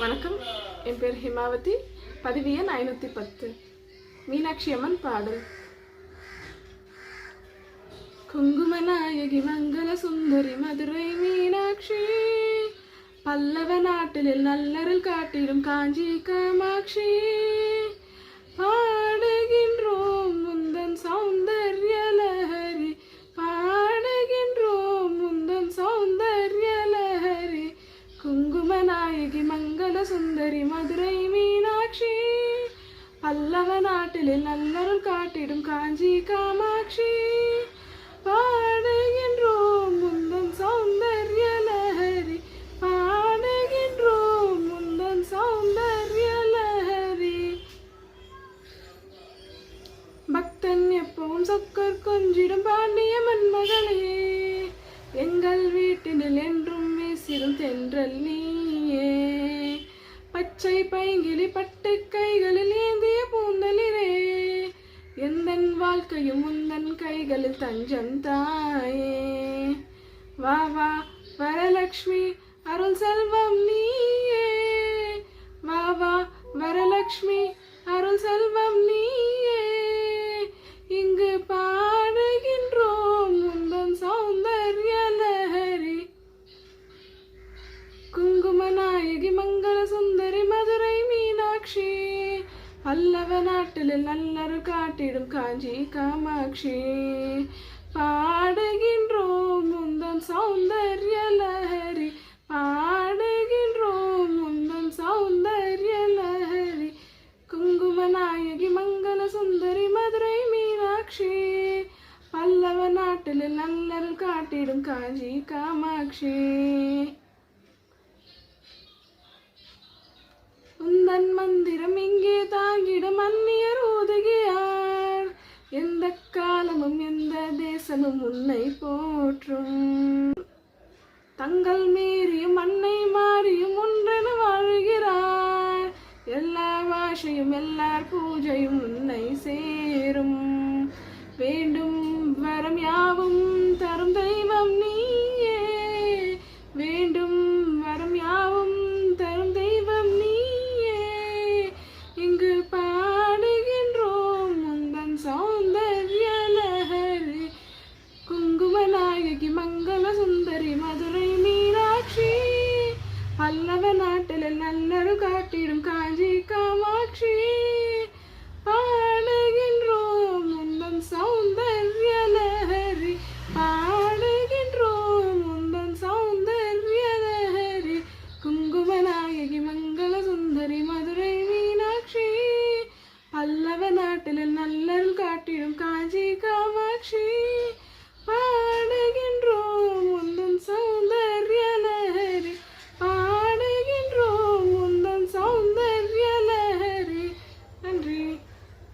வணக்கம் என் பேர் ஹிமாவதி பதிவு எண் ஐநூற்றி பத்து மீனாட்சி அம்மன் பாடல் குங்குமநாயகி மங்கள சுந்தரி மதுரை மீனாட்சி பல்லவ நாட்டிலில் நல்லருள் காட்டிடும் காஞ்சி காமாட்சி நாயகி மங்கள சுந்தரி மதுரை மீனாட்சி பல்லவ நாட்டிலில் நல்லருள் காட்டிடும் காஞ்சி காமாட்சி பாடுகின்றோம் முந்தன் சௌந்தர்ய லஹரி பாடுகின்றோம் முந்தன் சௌந்தர்ய லஹரி பக்தன் எப்பவும் சொக்கர் கொஞ்சிடும் பாண்டிய மன்மகளே பச்சை பைங்கிளி பட்டு கைகளில் ஏந்திய பூந்தலிரே எந்தன் வாழ்க்கையும் உந்தன் கைகளில் தஞ்சம் தாயே. வா வா வரலக்ஷ்மி அருள் செல்வம் நீயே. வா வா வரலக்ஷ்மி அருள் செல்வம் நீ பல்லவ நாட்டில் நல்லரு காட்டிடும் காஞ்சி காமாட்சி பாடுகின்றோம் முந்தன் சௌந்தர்ய லஹரி பாடுகின்றோம் முந்தன் சௌந்தர்ய லஹரி குங்குமநாயகி மங்கள சுந்தரி மதுரை மீனாட்சி பல்லவ நாட்டில் நல்லரு காட்டிடும் காஞ்சி காமாட்சி எந்த காலமும் எந்த தேசமும் உன்னை போற்றும். தங்கள் மீறியும் அன்னை மாறியும் ஒன்றென வாழ்கிறார். எல்லா பாஷையும் எல்லார் பூஜையும் உன்னை சேரும். வேண்டும் మంగళ సుందరి మధుర